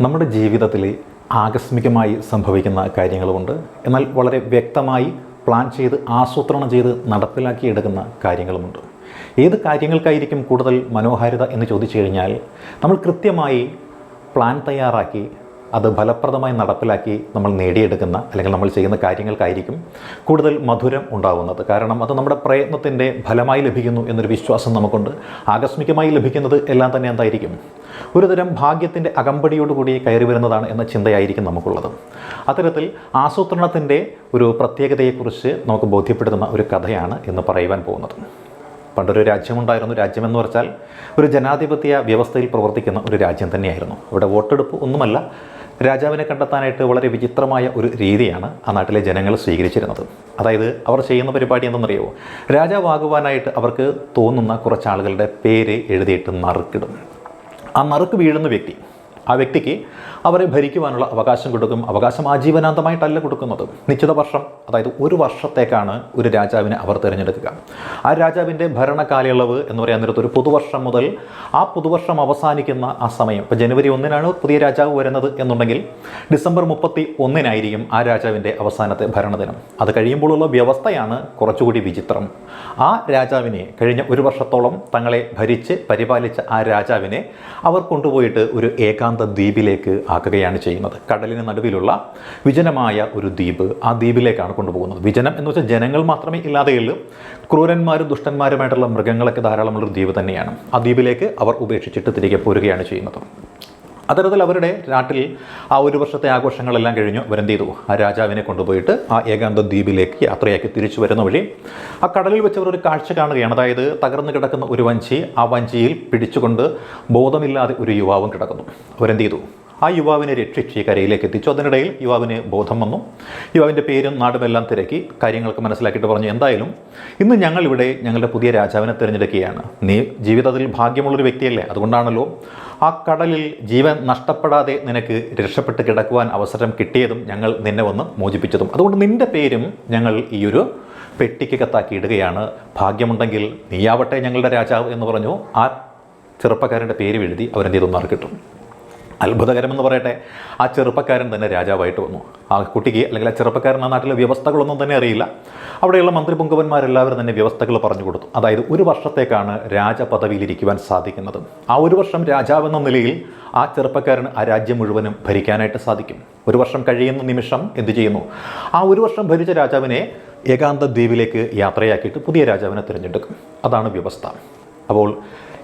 നമ്മുടെ ജീവിതത്തിൽ ആകസ്മികമായി സംഭവിക്കുന്ന കാര്യങ്ങളുമുണ്ട്. എന്നാൽ വളരെ വ്യക്തമായി പ്ലാൻ ചെയ്ത് ആസൂത്രണം ചെയ്ത് നടപ്പിലാക്കിയെടുക്കുന്ന കാര്യങ്ങളുമുണ്ട്. ഏത് കാര്യങ്ങൾക്കായിരിക്കും കൂടുതൽ മനോഹാരിത എന്ന് ചോദിച്ചു കഴിഞ്ഞാൽ നമ്മൾ കൃത്യമായി പ്ലാൻ തയ്യാറാക്കി അത് ഫലപ്രദമായി നടപ്പിലാക്കി നമ്മൾ നേടിയെടുക്കുന്ന അല്ലെങ്കിൽ നമ്മൾ ചെയ്യുന്ന കാര്യങ്ങൾക്കായിരിക്കും കൂടുതൽ മധുരം ഉണ്ടാകുന്നത് കാരണം അത് നമ്മുടെ പ്രയത്നത്തിന്റെ ഫലമായി ലഭിക്കുന്നു എന്നൊരു വിശ്വാസം നമുക്കുണ്ട്. ആകസ്മികമായി ലഭിക്കുന്നത് എല്ലാം തന്നെ എന്തായിരിക്കും? ഒരുതരം ഭാഗ്യത്തിന്റെ അകമ്പടിയോടുകൂടി കയറി വരുന്നതാണ് എന്ന ചിന്തയായിരിക്കും നമുക്കുള്ളത്. അത്തരത്തിൽ ആസൂത്രണത്തിന്റെ ഒരു പ്രത്യേകതയെക്കുറിച്ച് നമുക്ക് ബോധ്യപ്പെടുത്തുന്ന ഒരു കഥയാണ് എന്ന് പറയുവാൻ പോകുന്നത്. പണ്ടൊരു രാജ്യമുണ്ടായിരുന്നു. രാജ്യമെന്ന് പറഞ്ഞാൽ ഒരു ജനാധിപത്യ വ്യവസ്ഥയിൽ പ്രവർത്തിക്കുന്ന ഒരു രാജ്യം തന്നെയായിരുന്നു. അവിടെ വോട്ടെടുപ്പ് ഒന്നുമല്ല രാജാവിനെ കണ്ടെത്താനായിട്ട് വളരെ വിചിത്രമായ ഒരു രീതിയാണ് ആ നാട്ടിലെ ജനങ്ങൾ സ്വീകരിച്ചിരുന്നത്. അതായത് അവർ ചെയ്യുന്ന പരിപാടി എന്തെന്നറിയുമോ? രാജാവാകുവാനായിട്ട് അവർക്ക് തോന്നുന്ന കുറച്ച് ആളുകളുടെ പേര് എഴുതിയിട്ട് നറുക്കിടും. ആ നറുക്ക് വീഴുന്ന വ്യക്തി ആ വ്യക്തിക്ക് അവരെ ഭരിക്കുവാനുള്ള അവകാശം കൊടുക്കും. അവകാശം ആജീവനാന്തമായിട്ടല്ല കൊടുക്കുന്നത്. നിശ്ചിത വർഷം അതായത് ഒരു വർഷത്തേക്കാണ് ഒരു രാജാവിനെ അവർ തിരഞ്ഞെടുക്കുക. ആ രാജാവിന്റെ ഭരണകാലയളവ് എന്ന് പറയാൻ നേരത്ത് ഒരു പുതുവർഷം മുതൽ ആ പുതുവർഷം അവസാനിക്കുന്ന ആ സമയം ഇപ്പോൾ ജനുവരി ഒന്നിനാണ് പുതിയ രാജാവ് വരുന്നത് എന്നുണ്ടെങ്കിൽ ഡിസംബർ മുപ്പത്തി ഒന്നിനായിരിക്കും ആ രാജാവിന്റെ അവസാനത്തെ ഭരണദിനം. അത് കഴിയുമ്പോഴുള്ള വ്യവസ്ഥയാണ് കുറച്ചുകൂടി വിചിത്രം. ആ രാജാവിനെ കഴിഞ്ഞ ഒരു വർഷത്തോളം തങ്ങളെ ഭരിച്ച് പരിപാലിച്ച ആ രാജാവിനെ അവർ കൊണ്ടുപോയിട്ട് ഒരു ഏകാന്ത ദ്വീപിലേക്ക് ആക്കുകയാണ് ചെയ്യുന്നത്. കടലിന് നടുവിലുള്ള വിജനമായ ഒരു ദ്വീപ് ആ ദ്വീപിലേക്കാണ് കൊണ്ടുപോകുന്നത്. വിജനം എന്ന് വെച്ചാൽ ജനങ്ങൾ മാത്രമേ ഇല്ലാതെയുള്ളൂ. ക്രൂരന്മാരും ദുഷ്ടന്മാരുമായിട്ടുള്ള മൃഗങ്ങളൊക്കെ ധാരാളമുള്ളൊരു ദ്വീപ് തന്നെയാണ്. ആ ദ്വീപിലേക്ക് അവർ ഉപേക്ഷിച്ചിട്ട് തിരികെ പോരുകയാണ് ചെയ്യുന്നത്. അത്തരത്തിൽ അവരുടെ നാട്ടിൽ ആ ഒരു വർഷത്തെ ആഘോഷങ്ങളെല്ലാം കഴിഞ്ഞു. അവരെന്ത് ചെയ്തു ആ രാജാവിനെ കൊണ്ടുപോയിട്ട് ആ ഏകാന്ത ദ്വീപിലേക്ക് യാത്രയാക്കി തിരിച്ചു വരുന്ന വഴി ആ കടലിൽ വെച്ച് അവർ ഒരു കാഴ്ച കാണുകയാണ്. അതായത് തകർന്നു കിടക്കുന്ന ഒരു വഞ്ചി ആ വഞ്ചിയിൽ പിടിച്ചുകൊണ്ട് ബോധമില്ലാതെ ഒരു യുവാവും കിടക്കുന്നു. അവരെന്ത് ചെയ്തു ആ യുവാവിനെ രക്ഷിച്ച് കരയിലേക്ക് എത്തിച്ചു. അതിനിടയിൽ യുവാവിന് ബോധം വന്നു. യുവാവിന്റെ പേരും നാടുമെല്ലാം തിരക്കി കാര്യങ്ങളൊക്കെ മനസ്സിലാക്കിയിട്ട് പറഞ്ഞു എന്തായാലും ഇന്ന് ഞങ്ങൾ ഇവിടെ ഞങ്ങളുടെ പുതിയ രാജാവിനെ തിരഞ്ഞെടുക്കുകയാണ്. നീ ജീവിതത്തിൽ ഭാഗ്യമുള്ളൊരു വ്യക്തിയല്ലേ? അതുകൊണ്ടാണല്ലോ ആ കടലിൽ ജീവൻ നഷ്ടപ്പെടാതെ നിനക്ക് രക്ഷപ്പെട്ട് കിടക്കുവാൻ അവസരം കിട്ടിയതും ഞങ്ങൾ നിന്നെ വന്ന് മോചിപ്പിച്ചതും. അതുകൊണ്ട് നിന്റെ പേരും ഞങ്ങൾ ഈയൊരു പെട്ടിക്ക് കത്താക്കി ഇടുകയാണ്. ഭാഗ്യമുണ്ടെങ്കിൽ നീയാവട്ടെ ഞങ്ങളുടെ രാജാവ് എന്ന് പറഞ്ഞു. ആ ചെറുപ്പക്കാരന്റെ പേര് എഴുതി അവരെന്ത് ചെയ്തൊന്നും അറിക്കിട്ടും അത്ഭുതകരമെന്ന് പറയട്ടെ. ആ ചെറുപ്പക്കാരൻ തന്നെ രാജാവായിട്ട് വന്നു. ആ കുട്ടിക്ക് അല്ലെങ്കിൽ ആ ചെറുപ്പക്കാരൻ ആ നാട്ടിലെ വ്യവസ്ഥകളൊന്നും തന്നെ അറിയില്ല. അവിടെയുള്ള മന്ത്രി പൊങ്കുവന്മാരെല്ലാവരും തന്നെ വ്യവസ്ഥകൾ പറഞ്ഞു കൊടുത്തു. അതായത് ഒരു വർഷത്തേക്കാണ് രാജപദവിയിലിരിക്കുവാൻ സാധിക്കുന്നത്. ആ ഒരു വർഷം രാജാവെന്ന നിലയിൽ ആ ചെറുപ്പക്കാരന് ആ രാജ്യം മുഴുവനും ഭരിക്കാനായിട്ട് സാധിക്കും. ഒരു വർഷം കഴിയുന്ന നിമിഷം എന്ത് ചെയ്യുന്നു? ആ ഒരു വർഷം ഭരിച്ച രാജാവിനെ ഏകാന്ത ദ്വീപിലേക്ക് യാത്രയാക്കിയിട്ട് പുതിയ രാജാവിനെ തിരഞ്ഞെടുക്കും. അതാണ് വ്യവസ്ഥ. അപ്പോൾ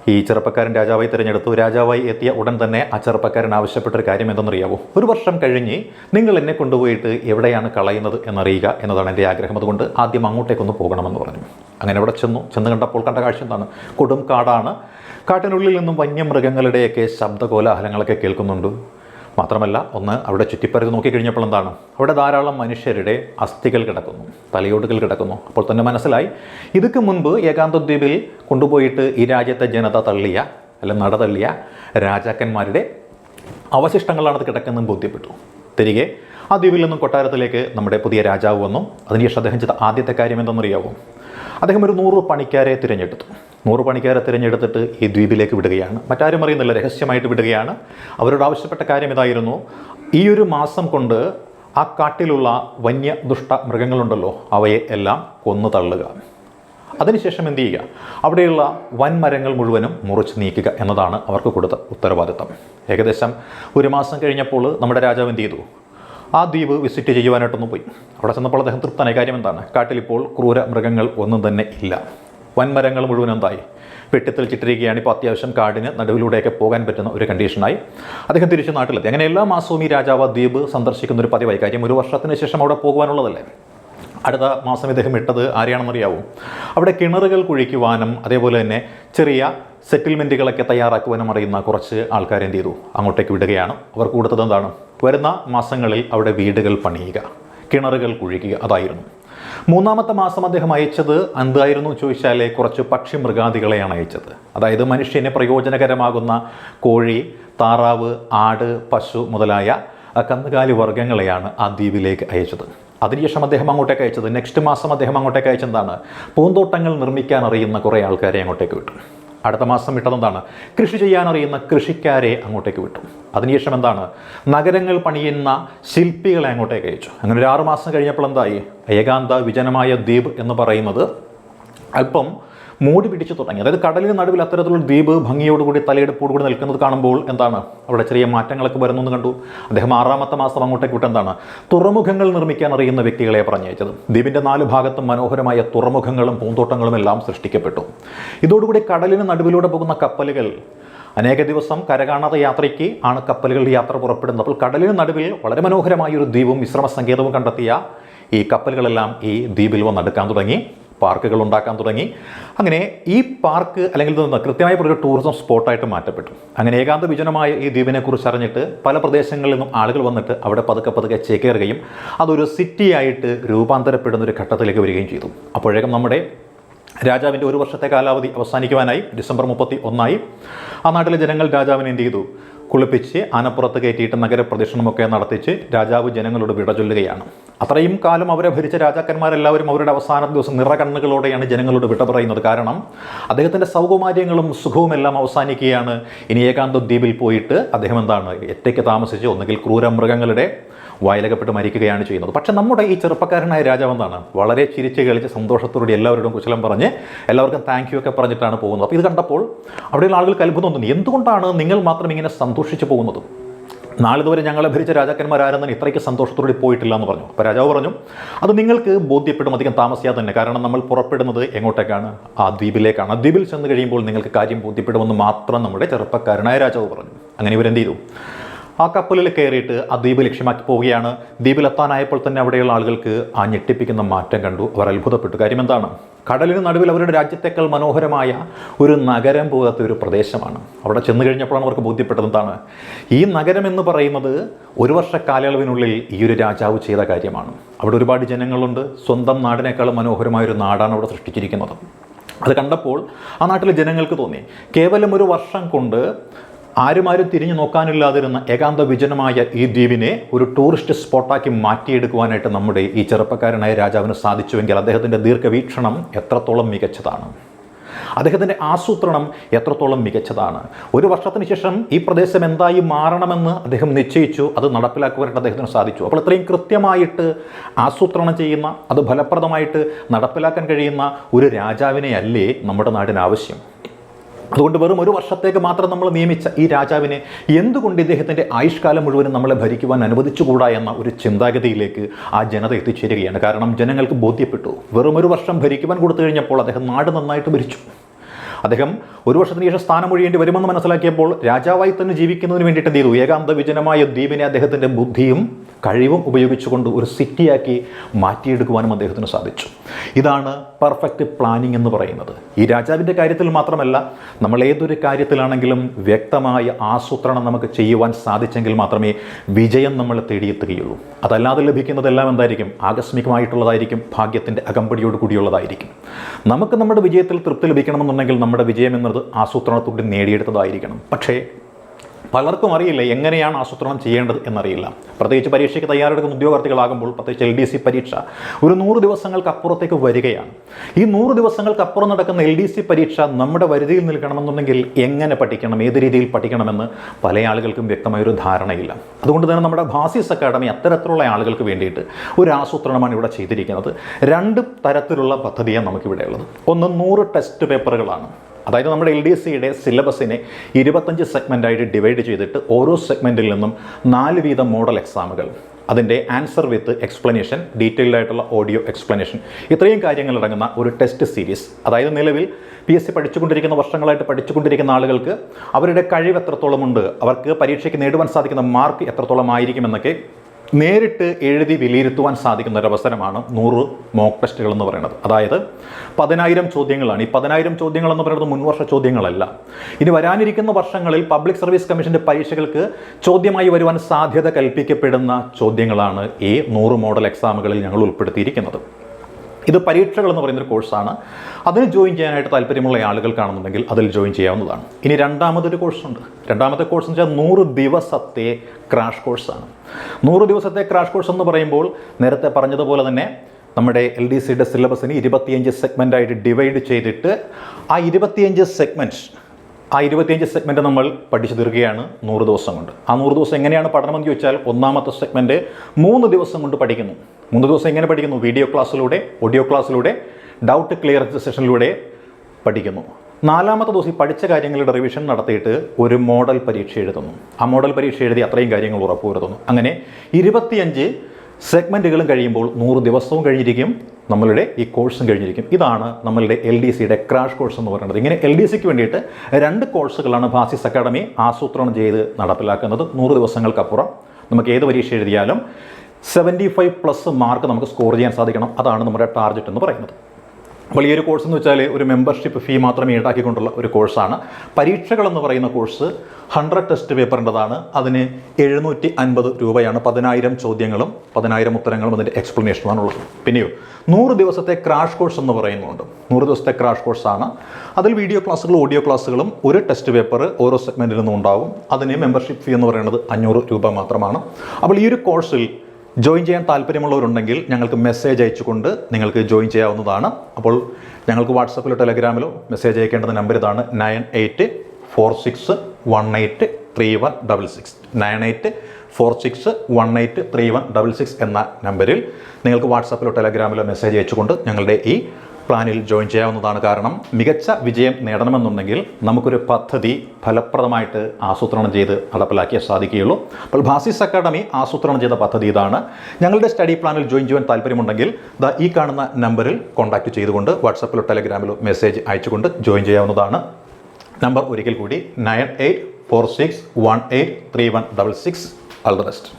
ഈ ചെറുപ്പക്കാരൻ രാജാവായി തിരഞ്ഞെടുത്തു. രാജാവായി എത്തിയ ഉടൻ തന്നെ ആ ചെറുപ്പക്കാരൻ ആവശ്യപ്പെട്ട ഒരു കാര്യം എന്തെന്നറിയാവോ? ഒരു വർഷം കഴിഞ്ഞ് നിങ്ങൾ എന്നെ കൊണ്ടുപോയിട്ട് എവിടെയാണ് കളയുന്നത് എന്നറിയുക എന്നതാണ് എന്റെ ആഗ്രഹം. അതുകൊണ്ട് ആദ്യം അങ്ങോട്ടേക്കൊന്ന് പോകണമെന്ന് പറഞ്ഞു. അങ്ങനെ അവിടെ ചെന്നു. ചെന്ന് കണ്ടപ്പോൾ കണ്ട കാഴ്ച എന്താണ്? കൊടും കാടാണ്. കാട്ടിനുള്ളിൽ നിന്നും വന്യമൃഗങ്ങളുടെയൊക്കെ ശബ്ദകോലാഹലങ്ങളൊക്കെ കേൾക്കുന്നുണ്ട്. മാത്രമല്ല ഒന്ന് അവിടെ ചുറ്റിപ്പരത് നോക്കിക്കഴിഞ്ഞപ്പോൾ എന്താണ്? അവിടെ ധാരാളം മനുഷ്യരുടെ അസ്ഥികൾ കിടക്കുന്നു തലയോടുകൾ കിടക്കുന്നു. അപ്പോൾ തന്നെ മനസ്സിലായി ഇതുക്ക് മുൻപ് ഏകാന്തദ്വീപിൽ കൊണ്ടുപോയിട്ട് ഈ രാജ്യത്തെ ജനത തള്ളിയ അല്ല നട തള്ളിയ രാജാക്കന്മാരുടെ അവശിഷ്ടങ്ങളാണത് കിടക്കുന്നതെന്ന് ബോധ്യപ്പെട്ടു. തിരികെ ആ ദ്വീപിൽ നിന്നും കൊട്ടാരത്തിലേക്ക് നമ്മുടെ പുതിയ രാജാവ് വന്നു. അതിനുശേഷം അദ്ദേഹം ചെയ്ത ആദ്യത്തെ കാര്യം എന്തെന്നറിയാവോ? അദ്ദേഹം ഒരു നൂറ് പണിക്കാരെ തിരഞ്ഞെടുത്തു. നൂറ് പണിക്കാരെ തിരഞ്ഞെടുത്തിട്ട് ഈ ദ്വീപിലേക്ക് വിടുകയാണ്. മറ്റാരും അറിയുന്നില്ല രഹസ്യമായിട്ട് വിടുകയാണ്. അവരോട് ആവശ്യപ്പെട്ട കാര്യം ഇതായിരുന്നു. ഈ ഒരു മാസം കൊണ്ട് ആ കാട്ടിലുള്ള വന്യ ദുഷ്ട മൃഗങ്ങളുണ്ടല്ലോ അവയെ എല്ലാം കൊന്നു തള്ളുക. അതിനുശേഷം എന്ത് ചെയ്യുക? അവിടെയുള്ള വൻമരങ്ങൾ മുഴുവനും മുറിച്ച് നീക്കുക എന്നതാണ് അവർക്ക് കൊടുത്ത ഉത്തരവാദിത്തം. ഏകദേശം ഒരു മാസം കഴിഞ്ഞപ്പോൾ നമ്മുടെ രാജാവ് എന്ത് ചെയ്തു? ആ ദ്വീപ് വിസിറ്റ് ചെയ്യുവാനായിട്ടൊന്ന് പോയി. അവിടെ ചെന്നപ്പോൾ അദ്ദേഹം തൃപ്തനായ കാര്യം എന്താണ്? കാട്ടിലിപ്പോൾ ക്രൂര മൃഗങ്ങൾ ഒന്നും തന്നെ ഇല്ല. വൻമരങ്ങൾ മുഴുവൻ എന്തായി? വെട്ടിത്തെളിച്ചിട്ടിരിക്കുകയാണ് ഇപ്പോൾ അത്യാവശ്യം കാടിന് നടുവിലൂടെയൊക്കെ പോകാൻ പറ്റുന്ന ഒരു കണ്ടീഷനായി അദ്ദേഹം തിരിച്ച് നാട്ടിലെത്തി. അങ്ങനെ എല്ലാ മാസവും ഈ രാജാവ് ദ്വീപ് സന്ദർശിക്കുന്ന ഒരു പതിവായി. കാര്യം ഒരു വർഷത്തിന് ശേഷം അവിടെ പോകുവാനുള്ളതല്ലേ? അടുത്ത മാസം ഇദ്ദേഹം ഇട്ടത് ആരെയാണെന്നറിയാവും? അവിടെ കിണറുകൾ കുഴിക്കുവാനും അതേപോലെ തന്നെ ചെറിയ സെറ്റിൽമെന്റുകളൊക്കെ തയ്യാറാക്കുവാനും അറിയുന്ന കുറച്ച് ആൾക്കാരെന്ത് ചെയ്തു അങ്ങോട്ടേക്ക് വിടുകയാണ്. അവർ കൊടുത്തത് എന്താണ്? വരുന്ന മാസങ്ങളിൽ അവിടെ വീടുകൾ പണിയുക കിണറുകൾ കുഴിക്കുക അതായിരുന്നു. മൂന്നാമത്തെ മാസം അദ്ദേഹം അയച്ചത് എന്തായിരുന്നു ചോദിച്ചാൽ കുറച്ച് പക്ഷി മൃഗാദികളെയാണ് അയച്ചത്. അതായത് മനുഷ്യന് പ്രയോജനകരമാകുന്ന കോഴി താറാവ് ആട് പശു മുതലായ കന്നുകാലി വർഗങ്ങളെയാണ് ആ ദ്വീപിലേക്ക് അയച്ചത്. അതിനുശേഷം അദ്ദേഹം അങ്ങോട്ടേക്ക് അയച്ചത്. നെക്സ്റ്റ് മാസം അദ്ദേഹം അങ്ങോട്ടേക്ക് അയച്ചെന്താണ് പൂന്തോട്ടങ്ങൾ നിർമ്മിക്കാൻ അറിയുന്ന കുറേ ആൾക്കാരെ അങ്ങോട്ടേക്ക് വിട്ടു. അടുത്ത മാസം വിട്ടതെന്താണ്? കൃഷി ചെയ്യാനറിയുന്ന കൃഷിക്കാരെ അങ്ങോട്ടേക്ക് വിട്ടു. അതിനുശേഷം എന്താണ്? നഗരങ്ങൾ പണിയുന്ന ശില്പികളെ അങ്ങോട്ടേക്ക് അയച്ചു. അങ്ങനെ ഒരു ആറുമാസം കഴിഞ്ഞപ്പോൾ എന്തായി? ഏകാന്ത വിജനമായ ദ്വീപ് എന്ന് പറയുന്നത് അല്പം മൂടി പിടിച്ചു തുടങ്ങി. അതായത് കടലിന് നടുവിൽ അത്തരത്തിലുള്ള ദ്വീപ് ഭംഗിയോടുകൂടി തലയെടുപ്പോടുകൂടി നിൽക്കുന്നത് കാണുമ്പോൾ എന്താണ്? അവിടെ ചെറിയ മാറ്റങ്ങളൊക്കെ വരുന്നു എന്ന് കണ്ടു. അദ്ദേഹം ആറാമത്തെ മാസം അങ്ങോട്ടേക്ക് വിട്ട്. എന്താണ്? തുറമുഖങ്ങൾ നിർമ്മിക്കാൻ അറിയുന്ന വ്യക്തികളെ പറഞ്ഞയച്ചത് ദ്വീപിന്റെ നാല് ഭാഗത്തും മനോഹരമായ തുറമുഖങ്ങളും പൂന്തോട്ടങ്ങളും എല്ലാം സൃഷ്ടിക്കപ്പെട്ടു. ഇതോടുകൂടി കടലിന് നടുവിലൂടെ പോകുന്ന കപ്പലുകൾ അനേക ദിവസം കരകാണാത്ത യാത്രയ്ക്ക് ആണ് കപ്പലുകളുടെ യാത്ര പുറപ്പെടുന്നത്. അപ്പോൾ കടലിന് നടുവിൽ വളരെ മനോഹരമായ ഒരു ദ്വീപും വിശ്രമ സങ്കേതവും കണ്ടെത്തിയ ഈ കപ്പലുകളെല്ലാം ഈ ദ്വീപിൽ വന്നെടുക്കാൻ തുടങ്ങി. പാർക്കുകൾ ഉണ്ടാക്കാൻ തുടങ്ങി. അങ്ങനെ ഈ പാർക്ക് അല്ലെങ്കിൽ കൃത്യമായി ഒരു ടൂറിസം സ്പോട്ടായിട്ട് മാറ്റപ്പെട്ടു. അങ്ങനെ ഏകാന്ത വിജനമായ ഈ ദ്വീപിനെക്കുറിച്ച് അറിഞ്ഞിട്ട് പല പ്രദേശങ്ങളിൽ നിന്നും ആളുകൾ വന്നിട്ട് അവിടെ പതുക്കെ പതുക്കെ ചേക്കേറുകയും അതൊരു സിറ്റിയായിട്ട് രൂപാന്തരപ്പെടുന്ന ഒരു ഘട്ടത്തിലേക്ക് വരികയും ചെയ്തു. അപ്പോഴേക്കും നമ്മുടെ രാജാവിന്റെ ഒരു വർഷത്തെ കാലാവധി അവസാനിക്കുവാനായി ഡിസംബർ മുപ്പത്തി ഒന്നായി ആ നാട്ടിലെ ജനങ്ങൾ രാജാവിനെ എന്ത് ചെയ്തു? കുളിപ്പിച്ച് ആനപ്പുറത്ത് കയറ്റിയിട്ട് നഗരപ്രദക്ഷിണമൊക്കെ നടത്തിച്ച് രാജാവ് ജനങ്ങളോട് വിട ചൊല്ലുകയാണ്. അത്രയും കാലം അവരെ ഭരിച്ച രാജാക്കന്മാരെല്ലാവരും അവരുടെ അവസാന ദിവസം നിറകണ്ണുകളോടെയാണ് ജനങ്ങളോട് വിട പറയുന്നത്. കാരണം അദ്ദേഹത്തിന്റെ സൗകുമാര്യങ്ങളും സുഖവും എല്ലാം അവസാനിക്കുകയാണ്. ഇനി ഏകാന്ത ദ്വീപിൽ പോയിട്ട് അദ്ദേഹം എന്താണ് ഒറ്റയ്ക്ക് താമസിച്ച് ഒന്നുകിൽ ക്രൂര മൃഗങ്ങളുടെ വയലകപ്പെട്ട് മരിക്കുകയാണ് ചെയ്യുന്നത്. പക്ഷേ നമ്മുടെ ഈ ചെറുപ്പക്കാരനായ രാജാവ് എന്താണ്? വളരെ ചിരിച്ച് കളിച്ച് സന്തോഷത്തോടെ എല്ലാവരോടും കുശലം പറഞ്ഞ് എല്ലാവർക്കും താങ്ക് യു ഒക്കെ പറഞ്ഞിട്ടാണ് പോകുന്നത്. അപ്പോൾ ഇത് കണ്ടപ്പോൾ അവിടെയുള്ള ആളുകൾക്ക് അത്ഭുതം തോന്നി. എന്തുകൊണ്ടാണ് നിങ്ങൾ മാത്രം ഇങ്ങനെ സന്തോഷിച്ച് പോകുന്നത്. നാളിതുവരെ ഞങ്ങളെ ഭരിച്ച രാജാക്കന്മാരാരും തന്നെ ഇത്രയ്ക്ക് സന്തോഷത്തോടെ പോയിട്ടില്ല എന്ന് പറഞ്ഞു. അപ്പോൾ രാജാവ് പറഞ്ഞു അത് നിങ്ങൾക്ക് ബോധ്യപ്പെടും അധികം താമസിയാതെ തന്നെ. കാരണം നമ്മൾ പുറപ്പെടുന്നത് എങ്ങോട്ടേക്കാണ്? ആ ദ്വീപിലേക്കാണ്. ആ ദ്വീപിൽ ചെന്ന് കഴിയുമ്പോൾ നിങ്ങൾക്ക് കാര്യം ബോധ്യപ്പെടുമെന്ന് മാത്രം നമ്മുടെ ചെറുപ്പക്കാരനായ രാജാവ് പറഞ്ഞു. അങ്ങനെ ഇവരെന്ത് ചെയ്തു? ആ കപ്പലിൽ കയറിയിട്ട് ആ ദ്വീപ് ലക്ഷ്യമാക്കി പോവുകയാണ്. ദ്വീപിലെത്താനായപ്പോൾ തന്നെ അവിടെയുള്ള ആളുകൾക്ക് ആ ഞെട്ടിപ്പിക്കുന്ന മാറ്റം കണ്ടു. അവർ അത്ഭുതപ്പെട്ടു. കാര്യം എന്താണ്? കടലിന് നടുവിൽ അവരുടെ രാജ്യത്തേക്കാൾ മനോഹരമായ ഒരു നഗരം പോകാത്ത ഒരു പ്രദേശമാണ്. അവിടെ ചെന്ന് കഴിഞ്ഞപ്പോഴാണ് അവർക്ക് ബോധ്യപ്പെട്ടത് എന്താണ്? ഈ നഗരം എന്ന് പറയുന്നത് ഒരു വർഷ കാലയളവിനുള്ളിൽ ഈ ഒരു രാജാവ് ചെയ്ത കാര്യമാണ്. അവിടെ ഒരുപാട് ജനങ്ങളുണ്ട്. സ്വന്തം നാടിനേക്കാൾ മനോഹരമായ ഒരു നാടാണ് അവിടെ സൃഷ്ടിച്ചിരിക്കുന്നത്. അത് കണ്ടപ്പോൾ ആ നാട്ടിലെ ജനങ്ങൾക്ക് തോന്നി. കേവലം ഒരു വർഷം കൊണ്ട് ആരുമാരും തിരിഞ്ഞു നോക്കാനില്ലാതിരുന്ന ഏകാന്ത വിജനമായ ഈ ദ്വീപിനെ ഒരു ടൂറിസ്റ്റ് സ്പോട്ടാക്കി മാറ്റിയെടുക്കുവാനായിട്ട് നമ്മുടെ ഈ ചെറുപ്പക്കാരനായ രാജാവിന് സാധിച്ചുവെങ്കിൽ അദ്ദേഹത്തിന്റെ ദീർഘവീക്ഷണം എത്രത്തോളം മികച്ചതാണ്? അദ്ദേഹത്തിന്റെ ആസൂത്രണം എത്രത്തോളം മികച്ചതാണ്? ഒരു വർഷത്തിന് ശേഷം ഈ പ്രദേശം എന്തായി മാറണമെന്ന് അദ്ദേഹം നിശ്ചയിച്ചു. അത് നടപ്പിലാക്കുവാനായിട്ട് അദ്ദേഹത്തിന് സാധിച്ചു. അപ്പോൾ ഇത്രയും കൃത്യമായിട്ട് ആസൂത്രണം ചെയ്യുന്ന അത് ഫലപ്രദമായിട്ട് നടപ്പിലാക്കാൻ കഴിയുന്ന ഒരു രാജാവിനെ അല്ലേ നമ്മുടെ നാടിന് ആവശ്യം അതുകൊണ്ട് വെറും ഒരു വർഷത്തേക്ക് മാത്രം നമ്മൾ നിയമിച്ച ഈ രാജാവിനെ എന്തുകൊണ്ട് ഇദ്ദേഹത്തിന്റെ ആയുഷ്കാലം മുഴുവനും നമ്മളെ ഭരിക്കുവാൻ അനുവദിച്ചുകൂടാ എന്ന ഒരു ചിന്താഗതിയിലേക്ക് ആ ജനത എത്തിച്ചേരുകയാണ്. കാരണം ജനങ്ങൾക്ക് ബോധ്യപ്പെട്ടു. വെറും ഒരു വർഷം ഭരിക്കുവാൻ കൊടുത്തു കഴിഞ്ഞപ്പോൾ അദ്ദേഹം നാട് നന്നായിട്ട് ഭരിച്ചു. അദ്ദേഹം ഒരു വർഷത്തിന് ശേഷം സ്ഥാനം ഒഴിയേണ്ടി വരുമെന്ന് മനസ്സിലാക്കിയപ്പോൾ രാജാവായി തന്നെ ജീവിക്കുന്നതിന് വേണ്ടിയിട്ട് എന്ത് ചെയ്തു? ഏകാന്ത വിജനമായ ദ്വീപിനെ അദ്ദേഹത്തിന്റെ ബുദ്ധിയും കഴിവും ഉപയോഗിച്ചുകൊണ്ട് ഒരു സിറ്റിയാക്കി മാറ്റിയെടുക്കുവാനും അദ്ദേഹത്തിന് സാധിച്ചു. ഇതാണ് പെർഫെക്റ്റ് പ്ലാനിംഗ് എന്ന് പറയുന്നത്. ഈ രാജാവിന്റെ കാര്യത്തിൽ മാത്രമല്ല നമ്മൾ ഏതൊരു കാര്യത്തിലാണെങ്കിലും വ്യക്തമായ ആസൂത്രണം നമുക്ക് ചെയ്യുവാൻ സാധിച്ചെങ്കിൽ മാത്രമേ വിജയം നമ്മൾ തേടിയെത്തുകയുള്ളൂ. അതല്ലാതെ ലഭിക്കുന്നതെല്ലാം എന്തായിരിക്കും? ആകസ്മികമായിട്ടുള്ളതായിരിക്കും ഭാഗ്യത്തിന്റെ അകമ്പടിയോട് കൂടിയുള്ളതായിരിക്കും. നമുക്ക് നമ്മുടെ വിജയത്തിൽ തൃപ്തി ലഭിക്കണമെന്നുണ്ടെങ്കിൽ നമ്മുടെ വിജയം എന്നത് ആസൂത്രണത്തോടെ നേടിയെടുത്തതായിരിക്കണം. പക്ഷേ പലർക്കും അറിയില്ല എങ്ങനെയാണ് ആസൂത്രണം ചെയ്യേണ്ടത് എന്നറിയില്ല. പ്രത്യേകിച്ച് പരീക്ഷയ്ക്ക് തയ്യാറെടുക്കുന്ന ഉദ്യോഗാർത്ഥികളാകുമ്പോൾ പ്രത്യേകിച്ച് എൽ ഡി സി പരീക്ഷ ഒരു നൂറ് ദിവസങ്ങൾക്ക് അപ്പുറത്തേക്ക് വരികയാണ്. ഈ നൂറ് ദിവസങ്ങൾക്ക് അപ്പുറം നടക്കുന്ന എൽ ഡി സി പരീക്ഷ നമ്മുടെ വരുതിയിൽ നിൽക്കണമെന്നുണ്ടെങ്കിൽ എങ്ങനെ പഠിക്കണം ഏത് രീതിയിൽ പഠിക്കണമെന്ന് പല ആളുകൾക്കും വ്യക്തമായൊരു ധാരണയില്ല. അതുകൊണ്ട് തന്നെ നമ്മുടെ ഭാസിസ് അക്കാഡമി അത്തരത്തിലുള്ള ആളുകൾക്ക് വേണ്ടിയിട്ട് ഒരു ആസൂത്രണമാണ് ഇവിടെ ചെയ്തിരിക്കുന്നത്. രണ്ട് തരത്തിലുള്ള പദ്ധതിയാണ് നമുക്കിവിടെ ഉള്ളത് ഒന്ന് നൂറ് ടെസ്റ്റ് പേപ്പറുകളാണ്. അതായത് നമ്മുടെ എൽ ഡി എസ് സിയുടെ സിലബസിനെ ഇരുപത്തഞ്ച് സെഗ്മെന്റായിട്ട് ഡിവൈഡ് ചെയ്തിട്ട് ഓരോ സെഗ്മെന്റിൽ നിന്നും നാല് വീതം മോഡൽ എക്സാമുകൾ അതിന്റെ ആൻസർ വിത്ത് എക്സ്പ്ലനേഷൻ ഡീറ്റെയിൽഡ് ആയിട്ടുള്ള ഓഡിയോ എക്സ്പ്ലനേഷൻ ഇത്രയും കാര്യങ്ങൾ അടങ്ങുന്ന ഒരു ടെസ്റ്റ് സീരീസ്. അതായത് നിലവിൽ പി എസ് സി പഠിച്ചുകൊണ്ടിരിക്കുന്ന വർഷങ്ങളായിട്ട് പഠിച്ചുകൊണ്ടിരിക്കുന്ന ആളുകൾക്ക് അവരുടെ കഴിവ് എത്രത്തോളമുണ്ട് അവർക്ക് പരീക്ഷയ്ക്ക് നേടുവാൻ സാധിക്കുന്ന മാർക്ക് എത്രത്തോളം ആയിരിക്കുമെന്നൊക്കെ നേരിട്ട് എഴുതി വിലയിരുത്തുവാൻ സാധിക്കുന്ന ഒരു അവസരമാണ് നൂറ് മോക്ക് ടെസ്റ്റുകൾ എന്ന് പറയുന്നത്. അതായത് പതിനായിരം ചോദ്യങ്ങളാണ്. ഈ പതിനായിരം ചോദ്യങ്ങൾ എന്ന് പറയുന്നത് മുൻവർഷ ചോദ്യങ്ങളല്ല. ഇനി വരാനിരിക്കുന്ന വർഷങ്ങളിൽ പബ്ലിക് സർവീസ് കമ്മീഷന്റെ പരീക്ഷകൾക്ക് ചോദ്യമായി വരുവാൻ സാധ്യത കൽപ്പിക്കപ്പെടുന്ന ചോദ്യങ്ങളാണ് ഈ നൂറ് മോഡൽ എക്സാമുകളിൽ ഞങ്ങൾ ഉൾപ്പെടുത്തിയിരിക്കുന്നത്. ഇത് പരീക്ഷകൾ എന്ന് പറയുന്നൊരു കോഴ്സാണ്. അതിന് ജോയിൻ ചെയ്യാനായിട്ട് താല്പര്യമുള്ള ആളുകൾക്കാണെന്നുണ്ടെങ്കിൽ അതിൽ ജോയിൻ ചെയ്യാവുന്നതാണ്. ഇനി രണ്ടാമതൊരു കോഴ്സുണ്ട്. രണ്ടാമത്തെ കോഴ്സ് എന്ന് വെച്ചാൽ നൂറ് ദിവസത്തെ ക്രാഷ് കോഴ്സാണ്. നൂറ് ദിവസത്തെ ക്രാഷ് കോഴ്സ് എന്ന് പറയുമ്പോൾ നേരത്തെ പറഞ്ഞതുപോലെ തന്നെ നമ്മുടെ എൽ ഡി സിയുടെ സിലബസിന് ഇരുപത്തിയഞ്ച് സെഗ്മെന്റായിട്ട് ഡിവൈഡ് ചെയ്തിട്ട് ആ ഇരുപത്തിയഞ്ച് സെഗ്മെന്റ് ആ ഇരുപത്തിയഞ്ച് സെഗ്മെന്റ് നമ്മൾ പഠിച്ചു തീർക്കുകയാണ് നൂറ് ദിവസം കൊണ്ട്. ആ നൂറ് ദിവസം എങ്ങനെയാണ് പഠനമെന്ന് ചോദിച്ചാൽ ഒന്നാമത്തെ സെഗ്മെന്റ് മൂന്ന് ദിവസം കൊണ്ട് പഠിക്കുന്നു. മൂന്ന് ദിവസം എങ്ങനെ പഠിക്കുന്നു? വീഡിയോ ക്ലാസ്സിലൂടെ ഓഡിയോ ക്ലാസ്സിലൂടെ ഡൗട്ട് ക്ലിയർ സെഷനിലൂടെ പഠിക്കുന്നു. നാലാമത്തെ ദിവസം പഠിച്ച കാര്യങ്ങളുടെ റിവിഷൻ നടത്തിയിട്ട് ഒരു മോഡൽ പരീക്ഷ എഴുതുന്നു. ആ മോഡൽ പരീക്ഷ എഴുതി അത്രയും കാര്യങ്ങൾ ഉറപ്പുവരുത്തുന്നു. അങ്ങനെ ഇരുപത്തിയഞ്ച് സെഗ്മെന്റുകളും കഴിയുമ്പോൾ നൂറ് ദിവസവും കഴിഞ്ഞിരിക്കും. നമ്മളുടെ ഈ കോഴ്സും കഴിഞ്ഞിരിക്കും. ഇതാണ് നമ്മളുടെ എൽ ഡി സിയുടെ ക്രാഷ് കോഴ്സ് എന്ന് പറയുന്നത്. ഇങ്ങനെ എൽ ഡി സിക്ക് വേണ്ടിയിട്ട് രണ്ട് കോഴ്സുകളാണ് ഭാസിസ് അക്കാഡമി ആസൂത്രണം ചെയ്ത് നടപ്പിലാക്കുന്നത് നൂറ് ദിവസങ്ങൾക്കപ്പുറം. നമുക്ക് ഏത് പരീക്ഷ എഴുതിയാലും സെവന്റി ഫൈവ് പ്ലസ് മാർക്ക് നമുക്ക് സ്കോർ ചെയ്യാൻ സാധിക്കണം. അതാണ് നമ്മുടെ ടാർഗറ്റ് എന്ന് പറയുന്നത്. അപ്പോൾ ഈ ഒരു കോഴ്സ് എന്ന് വെച്ചാൽ ഒരു മെമ്പർഷിപ്പ് ഫീ മാത്രം ഈടാക്കിക്കൊണ്ടുള്ള ഒരു കോഴ്സാണ് പരീക്ഷകൾ എന്ന് പറയുന്ന കോഴ്സ് ഹൺഡ്രഡ് ടെസ്റ്റ് പേപ്പറിന്റെതാണ് അതിന് എഴുന്നൂറ്റി അൻപത് രൂപയാണ് പതിനായിരം ചോദ്യങ്ങളും പതിനായിരം ഉത്തരങ്ങളും അതിന്റെ എക്സ്പ്ലനേഷനുമാണുള്ളത് പിന്നെയോ നൂറ് ദിവസത്തെ ക്രാഷ് കോഴ്സ് എന്ന് പറയുന്നുണ്ട്. നൂറ് ദിവസത്തെ ക്രാഷ് കോഴ്സാണ് അതിൽ വീഡിയോ ക്ലാസ്സുകളും ഓഡിയോ ക്ലാസ്സുകളും ഒരു ടെസ്റ്റ് പേപ്പർ ഓരോ സെഗ്മെന്റിൽ നിന്നും ഉണ്ടാവും. അതിന് മെമ്പർഷിപ്പ് ഫീ എന്ന് പറയുന്നത് അഞ്ഞൂറ് രൂപ മാത്രമാണ്. അപ്പോൾ ഈ ഒരു കോഴ്സിൽ ജോയിൻ ചെയ്യാൻ താല്പര്യമുള്ളവരുണ്ടെങ്കിൽ ഞങ്ങൾക്ക് മെസ്സേജ് അയച്ചുകൊണ്ട് നിങ്ങൾക്ക് ജോയിൻ ചെയ്യാവുന്നതാണ്. അപ്പോൾ ഞങ്ങൾക്ക് വാട്സപ്പിലോ ടെലഗ്രാമിലോ മെസ്സേജ് അയക്കേണ്ട നമ്പർ ഇതാണ് nine eight four six one eight three one double six. Nine eight four six one eight three one double six എന്ന നമ്പറിൽ നിങ്ങൾക്ക് വാട്സപ്പിലോ ടെലഗ്രാമിലോ മെസ്സേജ് അയച്ചുകൊണ്ട് ഞങ്ങളുടെ ഈ പ്ലാനിൽ ജോയിൻ ചെയ്യാവുന്നതാണ് കാരണം മികച്ച വിജയം നേടണമെന്നുണ്ടെങ്കിൽ നമുക്കൊരു പദ്ധതി ഫലപ്രദമായിട്ട് ആസൂത്രണം ചെയ്ത് നടപ്പിലാക്കിയേ സാധിക്കുകയുള്ളൂ. അപ്പോൾ ഭാസിസ് അക്കാഡമി ആസൂത്രണം ചെയ്ത പദ്ധതി ഇതാണ്. ഞങ്ങളുടെ സ്റ്റഡി പ്ലാനിൽ ജോയിൻ ചെയ്യാൻ താല്പര്യമുണ്ടെങ്കിൽ ദാ ഈ കാണുന്ന നമ്പറിൽ കോൺടാക്റ്റ് ചെയ്തുകൊണ്ട് വാട്സപ്പിലോ ടെലഗ്രാമിലോ മെസ്സേജ് അയച്ചുകൊണ്ട് ജോയിൻ ചെയ്യാവുന്നതാണ്. നമ്പർ ഒരിക്കൽ കൂടി nine eight four six one eight three one double six. All the best